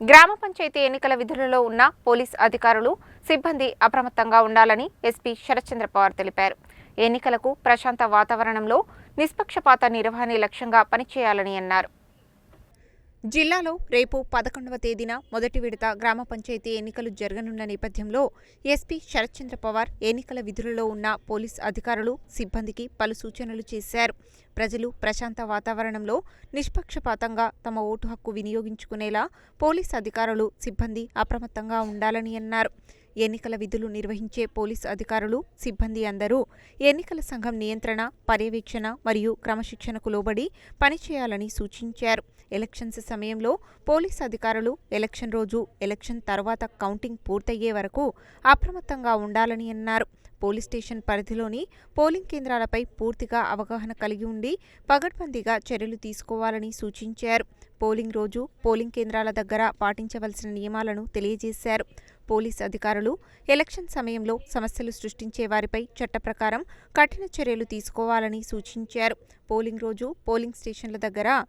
గ్రామ పంచాయతీ ఎన్నికల విధులలో ఉన్న పోలీస్ అధికారులు సిబ్బంది అప్రమత్తంగా ఉండాలని ఎస్పీ శరత్చంద్ర పవార్ తెలిపారు. ఎన్నికలకు ప్రశాంత వాతావరణంలో నిష్పక్షపాత నిర్వహణ లక్ష్యంగా పనిచేయాలని అన్నారు. జిల్లాలో రేపు పదకొండవ తేదీన మొదటి విడత గ్రామ పంచాయతీ ఎన్నికలు జరగనున్న నేపథ్యంలో ఎస్పీ శరత్చంద్ర పవార్ ఎన్నికల విధులలో ఉన్న పోలీస్ అధికారులు సిబ్బందికి పలు సూచనలు చేశారు. ప్రజలు ప్రశాంత వాతావరణంలో నిష్పక్షపాతంగా తమ ఓటు హక్కు వినియోగించుకునేలా పోలీస్ అధికారులు సిబ్బంది అప్రమత్తంగా ఉండాలని అన్నారు. ఎన్నికల విధులు నిర్వహించే పోలీస్ అధికారులు సిబ్బంది అందరూ ఎన్నికల సంఘం నియంత్రణ పర్యవేక్షణ మరియు క్రమశిక్షణకు లోబడి పనిచేయాలని సూచించారు. ఎలక్షన్స్ సమయంలో పోలీస్ అధికారులు ఎలక్షన్ రోజు ఎలక్షన్ తర్వాత కౌంటింగ్ పూర్తయ్యే వరకు అప్రమత్తంగా ఉండాలని అన్నారు. పోలీస్ స్టేషన్ పరిధిలోని పోలింగ్ కేంద్రాలపై పూర్తిగా అవగాహన కలిగి ఉండి పగడ్బందీగా చర్యలు తీసుకోవాలని సూచించారు. పోలింగ్ రోజు పోలింగ్ కేంద్రాల దగ్గర పాటించవలసిన నియమాలను తెలియజేశారు. పోలీస్ అధికారులు ఎలక్షన్ సమయంలో సమస్యలు సృష్టించే వారిపై చట్ట ప్రకారం కఠిన చర్యలు తీసుకోవాలని సూచించారు. పోలింగ్ రోజు పోలింగ్ స్టేషన్ల దగ్గర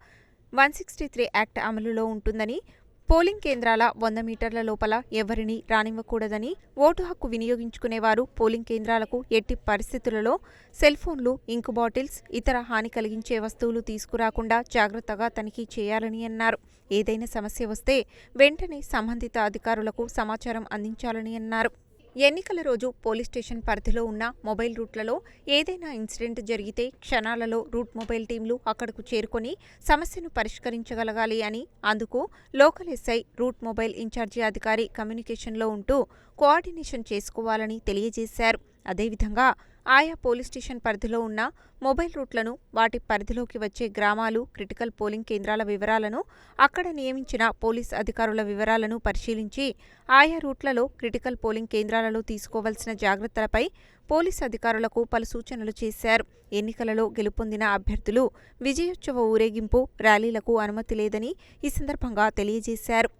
వన్ సిక్స్టీ త్రీ యాక్ట్ అమలులో ఉంటుందని పోలింగ్ కేంద్రాల వంద మీటర్ల లోపల ఎవరిని రానివ్వకూడదని ఓటు హక్కు వినియోగించుకునేవారు పోలింగ్ కేంద్రాలకు ఎట్టి పరిస్థితులలో సెల్ ఫోన్లు ఇంకు బాటిల్స్ ఇతర హాని కలిగించే వస్తువులు తీసుకురాకుండా జాగ్రత్తగా తనిఖీ చేయాలని అన్నారు. ఏదైనా సమస్య వస్తే వెంటనే సంబంధిత అధికారులకు సమాచారం అందించాలని అన్నారు. ఎన్నికల రోజు పోలీస్ స్టేషన్ పరిధిలో ఉన్న మొబైల్ రూట్లలో ఏదైనా ఇన్సిడెంట్ జరిగితే క్షణాలలో రూట్ మొబైల్ టీంలు అక్కడకు చేరుకొని సమస్యను పరిష్కరించగలగాలి అని అందుకు local SI route mobile incharge అధికారి కమ్యూనికేషన్లో ఉంటూ కోఆర్డినేషన్ చేసుకోవాలని తెలియజేశారు. అదేవిధంగా ఆయా పోలీస్ స్టేషన్ పరిధిలో ఉన్న మొబైల్ రూట్లను వాటి పరిధిలోకి వచ్చే గ్రామాలు క్రిటికల్ పోలింగ్ కేంద్రాల వివరాలను అక్కడ నియమించిన పోలీస్ అధికారుల వివరాలను పరిశీలించి ఆయా రూట్లలో క్రిటికల్ పోలింగ్ కేంద్రాలలో తీసుకోవాల్సిన జాగ్రత్తలపై పోలీస్ అధికారులకు పలు సూచనలు చేశారు. ఎన్నికలలో గెలుపొందిన అభ్యర్థులు విజయోత్సవ ఊరేగింపు ర్యాలీలకు అనుమతి లేదని ఈ సందర్భంగా తెలియజేశారు.